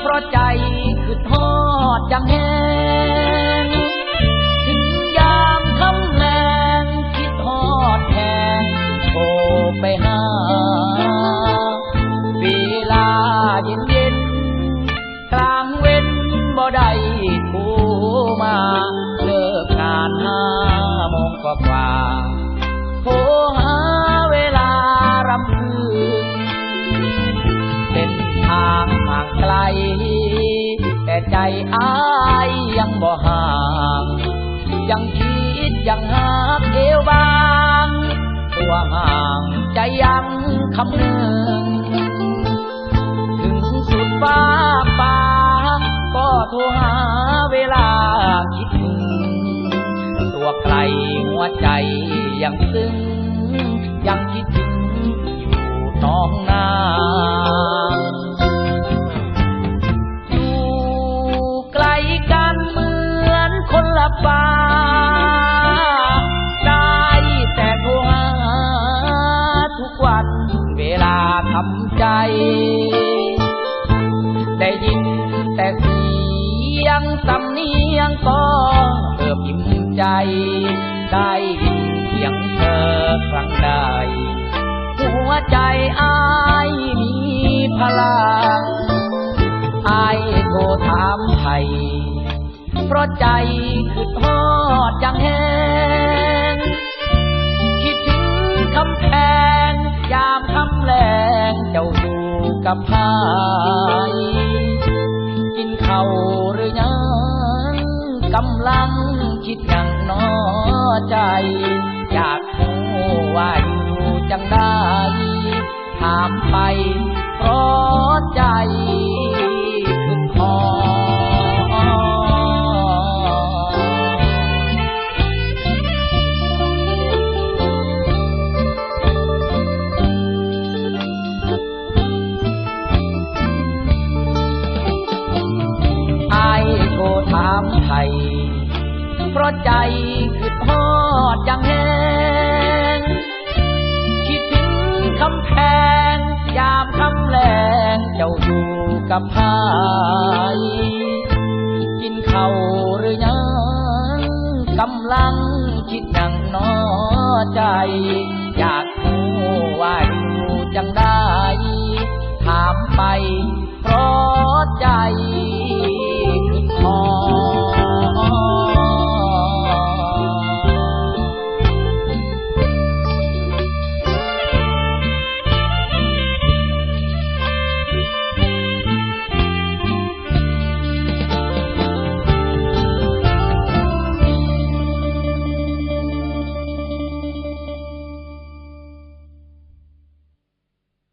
เพราะใจคือทอดยังแหงถึงยามคำแรงคิดทอดแทนโทรไปหาเวลาเย็นเย็นกลางเว้นบ่ได้ผู้มา เลิกงานห้าโมงกว่าางไกล แต่ใจอายยังบ่ห่าง ยังคิดยังหากเอวบาง ตัวห่างใจยังคำนึงถึงสุดฟ้าป่าก็โทรหาเวลาคิดถึง ตัวไกลหัวใจยังซึ้งยังคิดถึงอยู่น้อง ฟ้า ได้แต่โทรหาทุกวันเวลาทำใจ ได้ยินแต่เสียงสำเนียงก็เอิบอิ่มใจ ได้ยินเสียงเธอครั้งใดหัวใจอายมีพลังอายโทรถามไทย เพราะใจคือทอดจังแหงคิดถึงคำแพงยามคำแรงเจ้าอยู่กับพายกินเข้าหรือยังกำลังคิดอย่างน้อใจ อยากรู้ว่าอยู่จังได้ถามไปเพราะ ไทย เพราะใจคือทอดจังแหงคิดถึงคำแพงยามคำแรงเจ้าอยู่กับพายกินข้าวหรือยังกำลังคิดอย่างน้อใจ อยากรู้ว่าอยู่จังได้ ถามไปเพราะใจ